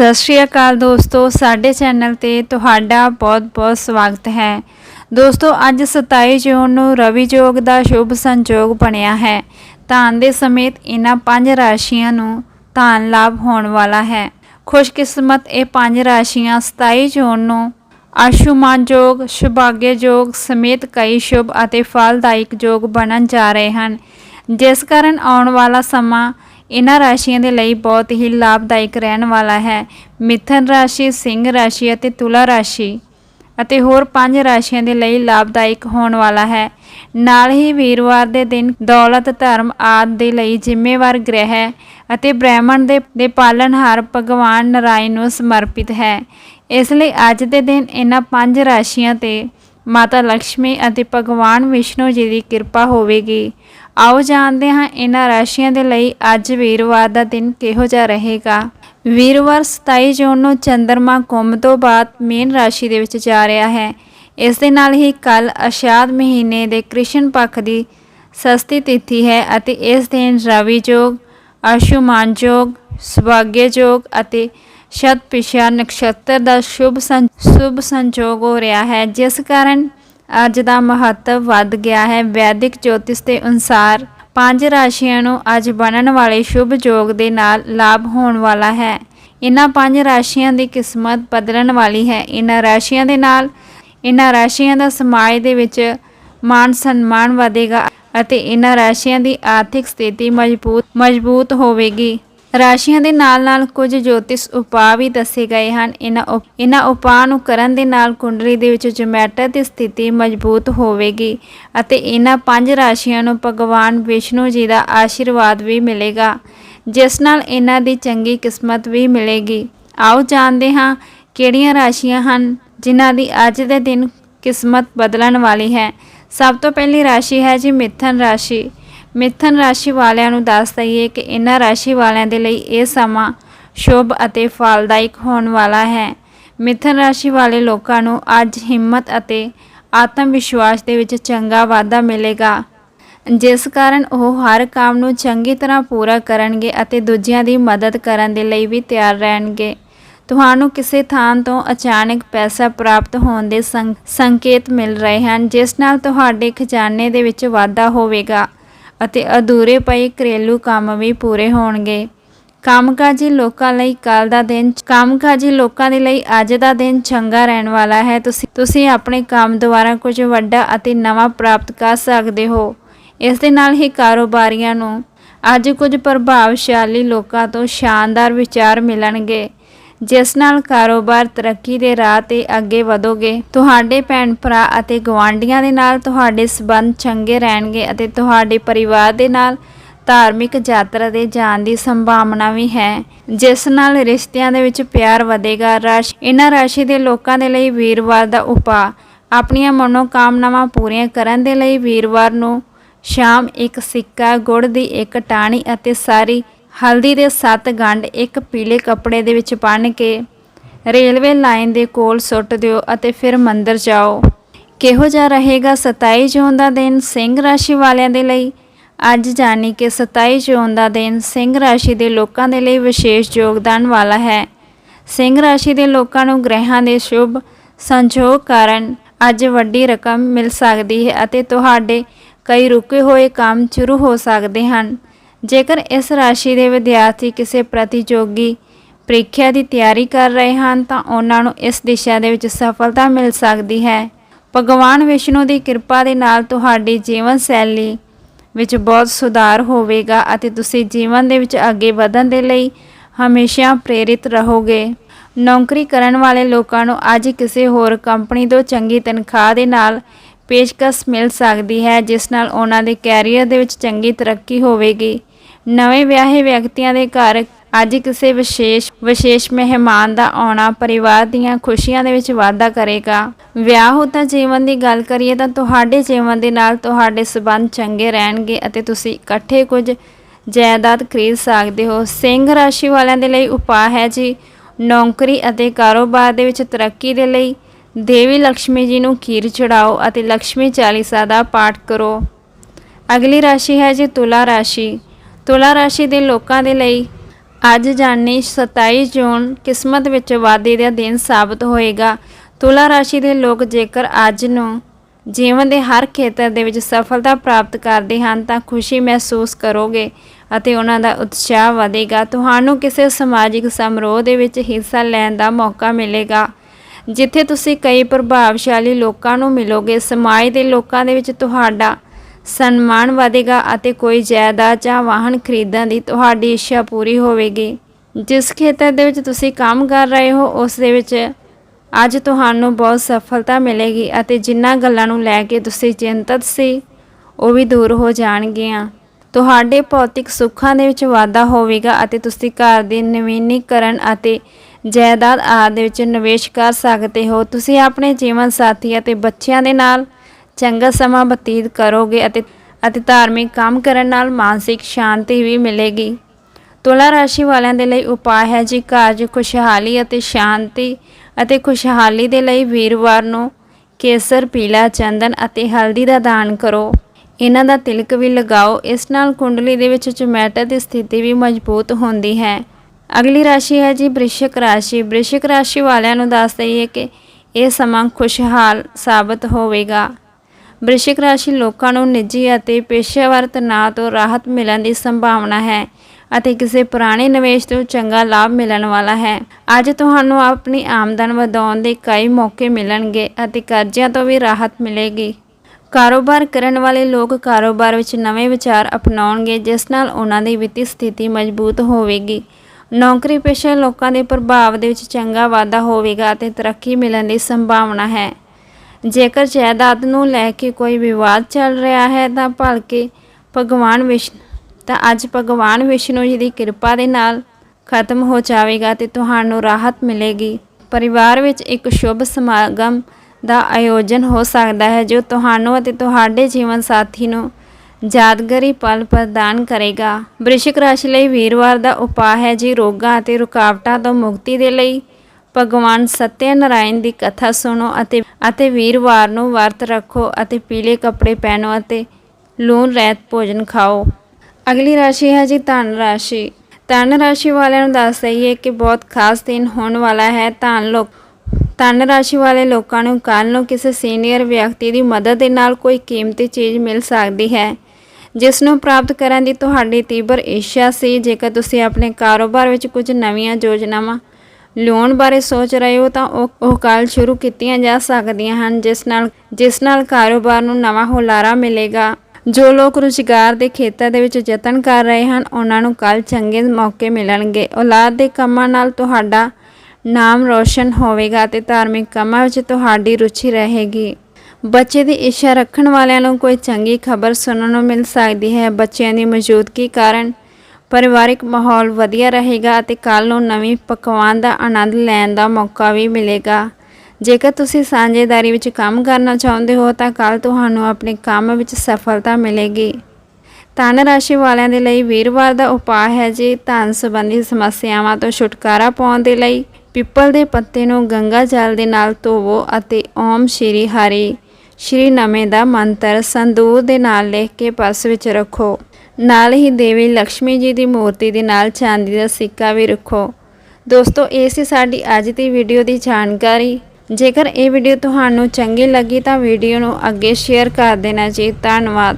ਸਤਿ ਸ਼੍ਰੀ ਅਕਾਲ ਦੋਸਤੋ, ਸਾਡੇ ਚੈਨਲ ਤੇ ਤੁਹਾਡਾ ਬਹੁਤ-ਬਹੁਤ ਸਵਾਗਤ ਹੈ। ਦੋਸਤੋ, ਅੱਜ 27 ਜੂਨ ਨੂੰ ਰਵੀ ਜੋਗ ਦਾ ਸ਼ੁਭ ਸੰਯੋਗ ਬਣਿਆ ਹੈ। ਧਾਨ ਦੇ ਸਮੇਤ ਇਹਨਾਂ ਪੰਜ ਰਾਸ਼ੀਆਂ ਨੂੰ ਧਾਨ ਲਾਭ ਹੋਣ ਵਾਲਾ ਹੈ। ਖੁਸ਼ਕਿਸਮਤ ਇਹ ਪੰਜ ਰਾਸ਼ੀਆਂ 27 ਜੂਨ ਨੂੰ ਆਸ਼ੂਮਾਨ ਜੋਗ, ਸੁਭਾਗਯ ਜੋਗ ਸਮੇਤ ਕਈ ਸ਼ੁਭ ਅਤੇ ਫਲਦਾਇਕ ਜੋਗ ਬਣਨ ਜਾ ਰਹੇ ਹਨ। ਜਿਸ ਕਾਰਨ ਆਉਣ ਵਾਲਾ ਸਮਾਂ ਇਹਨਾਂ ਰਾਸ਼ੀਆਂ ਦੇ ਲਈ ਬਹੁਤ ਹੀ ਲਾਭਦਾਇਕ ਰਹਿਣ ਵਾਲਾ ਹੈ। ਮਿਥਨ ਰਾਸ਼ੀ, ਸਿੰਘ ਰਾਸ਼ੀ ਅਤੇ ਤੁਲਾ ਰਾਸ਼ੀ ਅਤੇ ਹੋਰ ਪੰਜ ਰਾਸ਼ੀਆਂ ਦੇ ਲਈ ਲਾਭਦਾਇਕ ਹੋਣ ਵਾਲਾ ਹੈ। ਨਾਲ ਹੀ ਵੀਰਵਾਰ ਦੇ ਦਿਨ ਦੌਲਤ, ਧਰਮ ਆਦਿ ਦੇ ਲਈ ਜ਼ਿੰਮੇਵਾਰ ਗ੍ਰਹਿ ਹੈ ਅਤੇ ਬ੍ਰਹਮਣ ਦੇ ਦੇ ਪਾਲਣਹਾਰ ਭਗਵਾਨ ਨਰਾਇਣ ਨੂੰ ਸਮਰਪਿਤ ਹੈ। ਇਸ ਲਈ ਅੱਜ ਦੇ ਦਿਨ ਇਹਨਾਂ ਪੰਜ ਰਾਸ਼ੀਆਂ ਤੇ ਮਾਤਾ ਲక్ష్ਮੀ ਅਤੇ ਭਗਵਾਨ ਵਿਸ਼ਨੂੰ ਜੀ ਦੀ ਕਿਰਪਾ ਹੋਵੇਗੀ। ਆਓ ਜਾਣਦੇ ਹਾਂ ਇਹਨਾਂ ਰਾਸ਼ੀਆਂ ਦੇ ਲਈ ਅੱਜ ਵੀਰਵਾਰ ਦਾ ਦਿਨ ਕਿਹੋ ਜਿਹਾ ਰਹੇਗਾ। ਵੀਰਵਾਰ 27 ਜੂਨ ਨੂੰ ਚੰ드ਰਮਾ ਕੁੰਭ ਤੋਂ ਬਾਅਦ ਮੀਨ ਰਾਸ਼ੀ ਦੇ ਵਿੱਚ ਜਾ ਰਿਹਾ ਹੈ। ਇਸ ਦੇ ਨਾਲ ਹੀ ਕੱਲ ਅਸ਼ਾਦ ਮਹੀਨੇ ਦੇ ਕ੍ਰਿਸ਼ਨ ਪੱਖ ਦੀ ਸਸਤੀ ਤਿਥੀ ਹੈ ਅਤੇ ਇਸ ਦਿਨ ਰਵੀ ਜੋਗ ਅਸ਼ੁਮਾਨ ਜੋਗ, ਸੁਭਾਗਯ ਜੋਗ ਅਤੇ ਸ਼ਤਪਿਸ਼ਾ ਨਕਸ਼ਤਰ ਦਾ ਸ਼ੁਭ ਸੰ ਸ਼ੁਭ ਸੰਜੋਗ ਹੋ ਰਿਹਾ ਹੈ। ਜਿਸ ਕਾਰਨ ਅੱਜ ਦਾ ਮਹੱਤਵ ਵੱਧ ਗਿਆ ਹੈ। ਵੈਦਿਕ ਜੋਤਿਸ਼ ਦੇ ਅਨੁਸਾਰ ਪੰਜ ਰਾਸ਼ੀਆਂ ਨੂੰ ਅੱਜ ਬਣਨ ਵਾਲੇ ਸ਼ੁਭ ਯੋਗ ਦੇ ਨਾਲ ਲਾਭ ਹੋਣ ਵਾਲਾ ਹੈ। ਇਹਨਾਂ ਪੰਜ ਰਾਸ਼ੀਆਂ ਦੀ ਕਿਸਮਤ ਬਦਲਣ ਵਾਲੀ ਹੈ। ਇਹਨਾਂ ਰਾਸ਼ੀਆਂ ਦੇ ਨਾਲ ਇਹਨਾਂ ਰਾਸ਼ੀਆਂ ਦਾ ਸਮਾਜ ਦੇ ਵਿੱਚ ਮਾਨ ਸਨਮਾਨ ਵਧੇਗਾ ਅਤੇ ਇਹਨਾਂ ਰਾਸ਼ੀਆਂ ਦੀ ਆਰਥਿਕ ਸਥਿਤੀ ਮਜ਼ਬੂਤ ਮਜ਼ਬੂਤ ਹੋਵੇਗੀ। ਰਾਸ਼ੀਆਂ ਦੇ ਨਾਲ-ਨਾਲ ਕੁਝ ਜੋਤਿਸ਼ ਉਪਾਅ ਵੀ ਦੱਸੇ ਗਏ ਹਨ। ਇਹਨਾਂ ਉਪ- ਇਹਨਾਂ ਉਪਾਅ ਨੂੰ ਕਰਨ ਦੇ ਨਾਲ ਕੁੰਡਲੀ ਦੇ ਵਿੱਚ ਜਮੈਟਰ ਦੀ ਸਥਿਤੀ ਮਜ਼ਬੂਤ ਹੋਵੇਗੀ ਅਤੇ ਇਹਨਾਂ ਪੰਜ ਰਾਸ਼ੀਆਂ ਨੂੰ ਭਗਵਾਨ ਵਿਸ਼ਨੂੰ ਜੀ ਦਾ ਆਸ਼ੀਰਵਾਦ ਵੀ ਮਿਲੇਗਾ, ਜਿਸ ਨਾਲ ਇਹਨਾਂ ਦੀ ਚੰਗੀ ਕਿਸਮਤ ਵੀ ਮਿਲੇਗੀ। ਆਓ ਜਾਣਦੇ ਹਾਂ ਕਿਹੜੀਆਂ ਰਾਸ਼ੀਆਂ ਹਨ ਜਿਨ੍ਹਾਂ ਦੀ ਅੱਜ ਦੇ ਦਿਨ ਕਿਸਮਤ ਬਦਲਣ ਵਾਲੀ ਹੈ। ਸਭ ਤੋਂ ਪਹਿਲੀ ਰਾਸ਼ੀ ਹੈ ਜੀ ਮਿਥਨ ਰਾਸ਼ੀ। ਮਿਥਨ ਰਾਸ਼ੀ ਵਾਲਿਆਂ ਨੂੰ ਦੱਸ ਦਈਏ ਕਿ ਇਹਨਾਂ ਰਾਸ਼ੀ ਵਾਲਿਆਂ ਦੇ ਲਈ ਇਹ ਸਮਾਂ ਸ਼ੁਭ ਅਤੇ ਫਲਦਾਇਕ ਹੋਣ ਵਾਲਾ ਹੈ। ਮਿਥਨ ਰਾਸ਼ੀ ਵਾਲੇ ਲੋਕਾਂ ਨੂੰ ਅੱਜ ਹਿੰਮਤ ਅਤੇ ਆਤਮ ਵਿਸ਼ਵਾਸ ਦੇ ਵਿੱਚ ਚੰਗਾ ਵਾਧਾ ਮਿਲੇਗਾ। ਜਿਸ ਕਾਰਨ ਉਹ ਹਰ ਕੰਮ ਨੂੰ ਚੰਗੀ ਤਰ੍ਹਾਂ ਪੂਰਾ ਕਰਨਗੇ ਅਤੇ ਦੂਜਿਆਂ ਦੀ ਮਦਦ ਕਰਨ ਦੇ ਲਈ ਵੀ ਤਿਆਰ ਰਹਿਣਗੇ। ਤੁਹਾਨੂੰ ਕਿਸੇ ਥਾਂ ਤੋਂ ਅਚਾਨਕ ਪੈਸਾ ਪ੍ਰਾਪਤ ਹੋਣ ਦੇ ਸੰ- ਸੰਕੇਤ ਮਿਲ ਰਹੇ ਹਨ, ਜਿਸ ਨਾਲ ਤੁਹਾਡੇ ਖਜ਼ਾਨੇ ਦੇ ਵਿੱਚ ਵਾਧਾ ਹੋਵੇਗਾ। ਅਤੇ ਅਧੂਰੇ ਪਏ ਘਰੇਲੂ ਕੰਮ ਵੀ ਪੂਰੇ ਹੋਣਗੇ। ਕੰਮਕਾਜੀ ਲੋਕਾਂ ਲਈ ਕੱਲ ਦਾ ਦਿਨ ਕੰਮਕਾਜੀ ਲੋਕਾਂ ਦੇ ਲਈ ਅੱਜ ਦਾ ਦਿਨ ਚੰਗਾ ਰਹਿਣ ਵਾਲਾ ਹੈ। ਤੁਸੀਂ ਤੁਸੀਂ ਆਪਣੇ ਕੰਮ ਦੁਆਰਾ ਕੁਝ ਵੱਡਾ ਅਤੇ ਨਵਾਂ ਪ੍ਰਾਪਤ ਕਰ ਸਕਦੇ ਹੋ। ਇਸ ਦੇ ਨਾਲ ਹੀ ਕਾਰੋਬਾਰੀਆਂ ਨੂੰ ਅੱਜ ਕੁਝ ਪ੍ਰਭਾਵਸ਼ਾਲੀ ਲੋਕਾਂ ਤੋਂ ਸ਼ਾਨਦਾਰ ਵਿਚਾਰ ਮਿਲਣਗੇ। ਜਿਸ ਨਾਲ ਕਾਰੋਬਾਰ ਤਰੱਕੀ ਦੇ ਰਾਹ ਤੇ ਅੱਗੇ ਵਧੋਗੇ। ਤੁਹਾਡੇ ਭੈਣ ਭਰਾ ਅਤੇ ਗਵਾਂਢੀਆਂ ਦੇ ਨਾਲ ਤੁਹਾਡੇ ਸਬੰਧ ਚੰਗੇ ਰਹਿਣਗੇ ਅਤੇ ਤੁਹਾਡੇ ਪਰਿਵਾਰ ਦੇ ਨਾਲ ਧਾਰਮਿਕ ਯਾਤਰਾ ਦੇ ਜਾਣ ਦੀ ਸੰਭਾਵਨਾ ਵੀ ਹੈ। ਜਿਸ ਨਾਲ ਰਿਸ਼ਤਿਆਂ ਦੇ ਵਿੱਚ ਪਿਆਰ ਵਧੇਗਾ। ਰਾਸ਼ੀ ਇਹਨਾਂ ਰਾਸ਼ੀ ਦੇ ਲੋਕਾਂ ਦੇ ਲਈ ਵੀਰਵਾਰ ਦਾ ਉਪਾਅ। ਆਪਣੀਆਂ ਮਨੋਕਾਮਨਾਵਾਂ ਪੂਰੀਆਂ ਕਰਨ ਦੇ ਲਈ ਵੀਰਵਾਰ ਨੂੰ ਸ਼ਾਮ ਇੱਕ ਸਿੱਕਾ, ਗੁੜ ਦੀ ਇੱਕ ਟਾਹਣੀ ਅਤੇ ਸਾਰੀ ਹਲਦੀ ਦੇ ਸੱਤ ਗੰਢ ਇੱਕ ਪੀਲੇ ਕੱਪੜੇ ਦੇ ਵਿੱਚ ਬੰਨ੍ਹ ਕੇ ਰੇਲਵੇ ਲਾਈਨ ਦੇ ਕੋਲ ਸੁੱਟ ਦਿਓ ਅਤੇ ਫਿਰ ਮੰਦਰ ਜਾਓ। ਕਿਹੋ ਜਿਹਾ ਰਹੇਗਾ 27 ਜੂਨ ਦਾ ਦਿਨ ਸਿੰਘ ਰਾਸ਼ੀ ਵਾਲਿਆਂ ਦੇ ਲਈ? ਅੱਜ ਜਾਣੀ ਕਿ 27 ਜੂਨ ਦਾ ਦਿਨ ਸਿੰਘ ਰਾਸ਼ੀ ਦੇ ਲੋਕਾਂ ਦੇ ਲਈ ਵਿਸ਼ੇਸ਼ ਯੋਗਦਾਨ ਵਾਲਾ ਹੈ। ਸਿੰਘ ਰਾਸ਼ੀ ਦੇ ਲੋਕਾਂ ਨੂੰ ਗ੍ਰਹਿਾਂ ਦੇ ਸ਼ੁਭ ਸੰਜੋਗ ਕਾਰਨ ਅੱਜ ਵੱਡੀ ਰਕਮ ਮਿਲ ਸਕਦੀ ਹੈ ਅਤੇ ਤੁਹਾਡੇ ਕਈ ਰੁਕੇ ਹੋਏ ਕੰਮ ਸ਼ੁਰੂ ਹੋ ਸਕਦੇ ਹਨ। ਜੇਕਰ ਇਸ ਰਾਸ਼ੀ ਦੇ ਵਿਦਿਆਰਥੀ ਕਿਸੇ ਪ੍ਰਤੀਯੋਗੀ ਪ੍ਰੀਖਿਆ ਦੀ ਤਿਆਰੀ ਕਰ ਰਹੇ ਹਨ, ਤਾਂ ਉਹਨਾਂ ਨੂੰ ਇਸ ਦਿਸ਼ਾ ਦੇ ਵਿੱਚ ਸਫਲਤਾ ਮਿਲ ਸਕਦੀ ਹੈ। ਭਗਵਾਨ ਵਿਸ਼ਨੂੰ ਦੀ ਕਿਰਪਾ ਦੇ ਨਾਲ ਤੁਹਾਡੀ ਜੀਵਨ ਸ਼ੈਲੀ ਵਿੱਚ ਬਹੁਤ ਸੁਧਾਰ ਹੋਵੇਗਾ ਅਤੇ ਤੁਸੀਂ ਜੀਵਨ ਦੇ ਵਿੱਚ ਅੱਗੇ ਵਧਣ ਦੇ ਲਈ ਹਮੇਸ਼ਾ ਪ੍ਰੇਰਿਤ ਰਹੋਗੇ। ਨੌਕਰੀ ਕਰਨ ਵਾਲੇ ਲੋਕਾਂ ਨੂੰ ਅੱਜ ਕਿਸੇ ਹੋਰ ਕੰਪਨੀ ਤੋਂ ਚੰਗੀ ਤਨਖਾਹ ਦੇ ਨਾਲ ਪੇਸ਼ਕਸ਼ ਮਿਲ ਸਕਦੀ ਹੈ, ਜਿਸ ਨਾਲ ਉਹਨਾਂ ਦੇ ਕੈਰੀਅਰ ਦੇ ਵਿੱਚ ਚੰਗੀ ਤਰੱਕੀ ਹੋਵੇਗੀ। ਨਵੇਂ ਵਿਆਹੇ ਵਿਅਕਤੀਆਂ ਦੇ ਘਰ ਅੱਜ ਕਿਸੇ ਵਿਸ਼ੇਸ਼ ਵਿਸ਼ੇਸ਼ ਮਹਿਮਾਨ ਦਾ ਆਉਣਾ ਪਰਿਵਾਰ ਦੀਆਂ ਖੁਸ਼ੀਆਂ ਦੇ ਵਿੱਚ ਵਾਧਾ ਕਰੇਗਾ। ਵਿਆਹ ਹੋਤਾ ਜੀਵਨ ਦੀ ਗੱਲ ਕਰੀਏ ਤਾਂ ਤੁਹਾਡੇ ਜੀਵਨ ਦੇ ਨਾਲ ਤੁਹਾਡੇ ਸਬੰਧ ਚੰਗੇ ਰਹਿਣਗੇ ਅਤੇ ਤੁਸੀਂ ਇਕੱਠੇ ਕੁਝ ਜਾਇਦਾਦ ਖਰੀਦ ਸਕਦੇ ਹੋ। ਸਿੰਘ ਰਾਸ਼ੀ ਵਾਲਿਆਂ ਦੇ ਲਈ ਉਪਾਅ ਹੈ ਜੀ, ਨੌਕਰੀ ਅਤੇ ਕਾਰੋਬਾਰ ਦੇ ਵਿੱਚ ਤਰੱਕੀ ਦੇ ਲਈ ਦੇਵੀ ਲక్ష్ਮੀ ਜੀ ਨੂੰ ਖੀਰ ਚੜਾਓ ਅਤੇ ਲక్ష్ਮੀ ਚਾਲੀਸਾ ਦਾ ਪਾਠ ਕਰੋ। ਅਗਲੀ ਰਾਸ਼ੀ ਹੈ ਜੀ ਤੁਲਾ ਰਾਸ਼ੀ। ਤੁਲਾ ਰਾਸ਼ੀ ਦੇ ਲੋਕਾਂ ਦੇ ਲਈ ਅੱਜ ਜਾਣੀ 27 ਜੂਨ ਕਿਸਮਤ ਵਿੱਚ ਵਾਧੇ ਦਾ ਦਿਨ ਸਾਬਤ ਹੋਏਗਾ। ਤੁਲਾ ਰਾਸ਼ੀ ਦੇ ਲੋਕ ਜੇਕਰ ਅੱਜ ਨੂੰ ਜੀਵਨ ਦੇ ਹਰ ਖੇਤਰ ਦੇ ਵਿੱਚ ਸਫਲਤਾ ਪ੍ਰਾਪਤ ਕਰਦੇ ਹਨ ਤਾਂ ਖੁਸ਼ੀ ਮਹਿਸੂਸ ਕਰੋਗੇ ਅਤੇ ਉਹਨਾਂ ਦਾ ਉਤਸ਼ਾਹ ਵਧੇਗਾ। ਤੁਹਾਨੂੰ ਕਿਸੇ ਸਮਾਜਿਕ ਸਮਾਰੋਹ ਦੇ ਵਿੱਚ ਹਿੱਸਾ ਲੈਣ ਦਾ ਮੌਕਾ ਮਿਲੇਗਾ। ਜਿੱਥੇ ਤੁਸੀਂ ਕਈ ਪ੍ਰਭਾਵਸ਼ਾਲੀ ਲੋਕਾਂ ਨੂੰ ਮਿਲੋਗੇ, ਸਮਾਜ ਦੇ ਲੋਕਾਂ ਦੇ ਵਿੱਚ ਤੁਹਾਡਾ ਸਨਮਾਨ ਵਧੇਗਾ ਅਤੇ ਕੋਈ ਜਾਇਦਾਦ ਜਾਂ ਵਾਹਨ ਖਰੀਦਣ ਦੀ ਤੁਹਾਡੀ ਇੱਛਾ ਪੂਰੀ ਹੋਵੇਗੀ। ਜਿਸ ਖੇਤਰ ਦੇ ਵਿੱਚ ਤੁਸੀਂ ਕੰਮ ਕਰ ਰਹੇ ਹੋ, ਉਸ ਦੇ ਵਿੱਚ ਅੱਜ ਤੁਹਾਨੂੰ ਬਹੁਤ ਸਫਲਤਾ ਮਿਲੇਗੀ ਅਤੇ ਜਿਨ੍ਹਾਂ ਗੱਲਾਂ ਨੂੰ ਲੈ ਕੇ ਤੁਸੀਂ ਚਿੰਤਤ ਸੀ, ਉਹ ਵੀ ਦੂਰ ਹੋ ਜਾਣਗੀਆਂ। ਤੁਹਾਡੇ ਭੌਤਿਕ ਸੁੱਖਾਂ ਦੇ ਵਿੱਚ ਵਾਧਾ ਹੋਵੇਗਾ ਅਤੇ ਤੁਸੀਂ ਘਰ ਦੇ ਨਵੀਨੀਕਰਨ ਅਤੇ ਜਾਇਦਾਦ ਆਦਿ ਦੇ ਵਿੱਚ ਨਿਵੇਸ਼ ਕਰ ਸਕਦੇ ਹੋ। ਤੁਸੀਂ ਆਪਣੇ ਜੀਵਨ ਸਾਥੀ ਅਤੇ ਬੱਚਿਆਂ ਦੇ ਨਾਲ ਚੰਗਾ ਸਮਾਂ ਬਤੀਤ ਕਰੋਗੇ ਅਤੇ ਅਤੇ ਧਾਰਮਿਕ ਕੰਮ ਕਰਨ ਨਾਲ ਮਾਨਸਿਕ ਸ਼ਾਂਤੀ ਵੀ ਮਿਲੇਗੀ। ਤੁਲਾ ਰਾਸ਼ੀ ਵਾਲਿਆਂ ਦੇ ਲਈ ਉਪਾਅ ਹੈ ਜੀ ਘਰ 'ਚ ਖੁਸ਼ਹਾਲੀ ਅਤੇ ਸ਼ਾਂਤੀ ਅਤੇ ਖੁਸ਼ਹਾਲੀ ਦੇ ਲਈ ਵੀਰਵਾਰ ਨੂੰ ਕੇਸਰ, ਪੀਲਾ, ਚੰਦਨ ਅਤੇ ਹਲਦੀ ਦਾ ਦਾਨ ਕਰੋ। ਇਹਨਾਂ ਦਾ ਤਿਲਕ ਵੀ ਲਗਾਓ। ਇਸ ਨਾਲ ਕੁੰਡਲੀ ਦੇ ਵਿੱਚ ਚਮੈਟਾ ਦੀ ਸਥਿਤੀ ਵੀ ਮਜ਼ਬੂਤ ਹੁੰਦੀ ਹੈ। ਅਗਲੀ ਰਾਸ਼ੀ ਹੈ ਜੀ ਬ੍ਰਿਸ਼ਕ ਰਾਸ਼ੀ। ਬ੍ਰਿਸ਼ਕ ਰਾਸ਼ੀ ਵਾਲਿਆਂ ਨੂੰ ਦੱਸ ਦਈਏ ਕਿ ਇਹ ਸਮਾਂ ਖੁਸ਼ਹਾਲ ਸਾਬਤ ਹੋਵੇਗਾ। ਬ੍ਰਿਸ਼ਿਕ ਰਾਸ਼ੀ ਲੋਕਾਂ ਨੂੰ ਨਿੱਜੀ ਅਤੇ ਪੇਸ਼ੇਵਰ ਤਣਾਅ ਤੋਂ ਰਾਹਤ ਮਿਲਣ ਦੀ ਸੰਭਾਵਨਾ ਹੈ ਅਤੇ ਕਿਸੇ ਪੁਰਾਣੇ ਨਿਵੇਸ਼ ਤੋਂ ਚੰਗਾ ਲਾਭ ਮਿਲਣ ਵਾਲਾ ਹੈ। ਅੱਜ ਤੁਹਾਨੂੰ ਆਪਣੀ ਆਮਦਨ ਵਧਾਉਣ ਦੇ ਕਈ ਮੌਕੇ ਮਿਲਣਗੇ ਅਤੇ ਕਰਜ਼ਿਆਂ ਤੋਂ ਵੀ ਰਾਹਤ ਮਿਲੇਗੀ। ਕਾਰੋਬਾਰ ਕਰਨ ਵਾਲੇ ਲੋਕ ਕਾਰੋਬਾਰ ਵਿੱਚ ਨਵੇਂ ਵਿਚਾਰ ਅਪਣਾਉਣਗੇ, ਜਿਸ ਨਾਲ ਉਹਨਾਂ ਦੀ ਵਿੱਤੀ ਸਥਿਤੀ ਮਜ਼ਬੂਤ ਹੋਵੇਗੀ। ਨੌਕਰੀ ਪੇਸ਼ਾ ਲੋਕਾਂ ਦੇ ਪ੍ਰਭਾਵ ਦੇ ਵਿੱਚ ਚੰਗਾ ਵਾਧਾ ਹੋਵੇਗਾ ਅਤੇ ਤਰੱਕੀ ਮਿਲਣ ਦੀ ਸੰਭਾਵਨਾ ਹੈ। ਜੇਕਰ ਜਾਇਦਾਦ ਨੂੰ ਲੈ ਕੇ ਕੋਈ ਵਿਵਾਦ ਚੱਲ ਰਿਹਾ ਹੈ ਤਾਂ ਭਲਕੇ ਭਗਵਾਨ ਵਿਸ਼ਨ ਤਾਂ ਅੱਜ ਭਗਵਾਨ ਵਿਸ਼ਨੂੰ ਜੀ ਦੀ ਕਿਰਪਾ ਦੇ ਨਾਲ ਖਤਮ ਹੋ ਜਾਵੇਗਾ ਤੇ ਤੁਹਾਨੂੰ ਰਾਹਤ ਮਿਲੇਗੀ। ਪਰਿਵਾਰ ਵਿੱਚ ਇੱਕ ਸ਼ੁਭ ਸਮਾਗਮ ਦਾ ਆਯੋਜਨ ਹੋ ਸਕਦਾ ਹੈ ਜੋ ਤੁਹਾਨੂੰ ਅਤੇ ਤੁਹਾਡੇ ਜੀਵਨ ਸਾਥੀ ਨੂੰ ਯਾਦਗਾਰੀ ਪਲ ਪ੍ਰਦਾਨ ਕਰੇਗਾ। ਬ੍ਰਿਸ਼ਿਕ ਰਾਸ਼ੀ ਲਈ ਵੀਰਵਾਰ ਦਾ ਉਪਾਅ ਹੈ ਜੀ ਰੋਗਾਂ ਅਤੇ ਰੁਕਾਵਟਾਂ ਤੋਂ ਮੁਕਤੀ ਦੇ ਲਈ ਭਗਵਾਨ ਸਤਿਆ ਨਾਰਾਇਣ ਦੀ ਕਥਾ ਸੁਣੋ ਅਤੇ ਅਤੇ ਵੀਰਵਾਰ ਨੂੰ ਵਰਤ ਰੱਖੋ ਅਤੇ ਪੀਲੇ ਕੱਪੜੇ ਪਹਿਨੋ ਅਤੇ ਲੂਣ ਰਹਿਤ ਭੋਜਨ ਖਾਓ। ਅਗਲੀ ਰਾਸ਼ੀ ਹੈ ਜੀ ਧਨ ਰਾਸ਼ੀ। ਧਨ ਰਾਸ਼ੀ ਵਾਲਿਆਂ ਨੂੰ ਦੱਸ ਦਈਏ ਕਿ ਬਹੁਤ ਖਾਸ ਦਿਨ ਹੋਣ ਵਾਲਾ ਹੈ। ਧਨ ਲੋਕ, ਧਨ ਰਾਸ਼ੀ ਵਾਲੇ ਲੋਕਾਂ ਨੂੰ ਕੱਲ੍ਹ ਨੂੰ ਕਿਸੇ ਸੀਨੀਅਰ ਵਿਅਕਤੀ ਦੀ ਮਦਦ ਦੇ ਨਾਲ ਕੋਈ ਕੀਮਤੀ ਚੀਜ਼ ਮਿਲ ਸਕਦੀ ਹੈ। ਜਿਸ ਨੂੰ ਪ੍ਰਾਪਤ ਕਰਨ ਦੀ ਤੁਹਾਡੀ ਤੀਬਰ ਇੱਛਾ ਸੀ, ਜੇਕਰ ਤੁਸੀਂ ਆਪਣੇ ਕਾਰੋਬਾਰ ਵਿੱਚ ਕੁਝ ਨਵੀਆਂ ਯੋਜਨਾਵਾਂ ਲੋਨ ਬਾਰੇ ਸੋਚ ਰਹੇ ਹੋ ਤਾਂ ਉਹ ਉਹ ਕੱਲ੍ਹ ਸ਼ੁਰੂ ਕੀਤੀਆਂ ਜਾ ਸਕਦੀਆਂ ਹਨ, ਜਿਸ ਨਾਲ ਜਿਸ ਨਾਲ ਕਾਰੋਬਾਰ ਨੂੰ ਨਵਾਂ ਹੁਲਾਰਾ ਮਿਲੇਗਾ। ਜੋ ਲੋਕ ਰੁਜ਼ਗਾਰ ਦੇ ਖੇਤਰ ਦੇ ਵਿੱਚ ਯਤਨ ਕਰ ਰਹੇ ਹਨ, ਉਹਨਾਂ ਨੂੰ ਕੱਲ੍ਹ ਚੰਗੇ ਮੌਕੇ ਮਿਲਣਗੇ। ਔਲਾਦ ਦੇ ਕੰਮਾਂ ਨਾਲ ਤੁਹਾਡਾ ਨਾਮ ਰੋਸ਼ਨ ਹੋਵੇਗਾ ਤੇ ਧਾਰਮਿਕ ਕੰਮਾਂ ਵਿੱਚ ਤੁਹਾਡੀ ਰੁਚੀ ਰਹੇਗੀ। ਬੱਚੇ ਦੀ ਇੱਛਾ ਰੱਖਣ ਵਾਲਿਆਂ ਨੂੰ ਕੋਈ ਚੰਗੀ ਖਬਰ ਸੁਣਨ ਨੂੰ ਮਿਲ ਸਕਦੀ ਹੈ। ਬੱਚਿਆਂ ਦੀ ਮੌਜੂਦਗੀ ਕਾਰਨ ਪਰਿਵਾਰਿਕ ਮਾਹੌਲ ਵਧੀਆ ਰਹੇਗਾ ਅਤੇ ਕੱਲ੍ਹ ਨੂੰ ਨਵੀਂ ਪਕਵਾਨ ਦਾ ਆਨੰਦ ਲੈਣ ਦਾ ਮੌਕਾ ਵੀ ਮਿਲੇਗਾ। ਜੇਕਰ ਤੁਸੀਂ ਸਾਂਝੇਦਾਰੀ ਵਿੱਚ ਕੰਮ ਕਰਨਾ ਚਾਹੁੰਦੇ ਹੋ, ਤਾਂ ਕੱਲ੍ਹ ਤੁਹਾਨੂੰ ਆਪਣੇ ਕੰਮ ਵਿੱਚ ਸਫਲਤਾ ਮਿਲੇਗੀ। ਧਨ ਰਾਸ਼ੀ ਵਾਲਿਆਂ ਦੇ ਲਈ ਵੀਰਵਾਰ ਦਾ ਉਪਾਅ ਹੈ ਜੀ ਧਨ ਸੰਬੰਧੀ ਸਮੱਸਿਆਵਾਂ ਤੋਂ ਛੁਟਕਾਰਾ ਪਾਉਣ ਦੇ ਲਈ ਪਿੱਪਲ ਦੇ ਪੱਤੇ ਨੂੰ ਗੰਗਾ ਜਲ ਦੇ ਨਾਲ ਧੋਵੋ ਅਤੇ ਓਮ ਸ਼੍ਰੀ ਹਰੀ। ਸ਼੍ਰੀ ਨਮੇ ਦਾ ਮੰਤਰ ਸੰਦੂਰ ਦੇ ਨਾਲ ਲਿਖ ਕੇ ਪਰਸ ਵਿੱਚ ਰੱਖੋ। ਨਾਲ ਹੀ ਦੇਵੀ ਲక్ష్ਮੀ ਜੀ ਦੀ ਮੂਰਤੀ ਦੇ ਨਾਲ ਚਾਂਦੀ ਦਾ ਸਿੱਕਾ ਵੀ ਰੱਖੋ। ਦੋਸਤੋ, ਇਹ ਸੀ ਸਾਡੀ ਅੱਜ ਦੀ ਵੀਡੀਓ ਦੀ ਜਾਣਕਾਰੀ। ਜੇਕਰ ਇਹ ਵੀਡੀਓ ਤੁਹਾਨੂੰ ਚੰਗੀ ਲੱਗੀ ਤਾਂ ਵੀਡੀਓ ਨੂੰ ਅੱਗੇ ਸ਼ੇਅਰ ਕਰ ਦੇਣਾ ਜੀ। ਧੰਨਵਾਦ।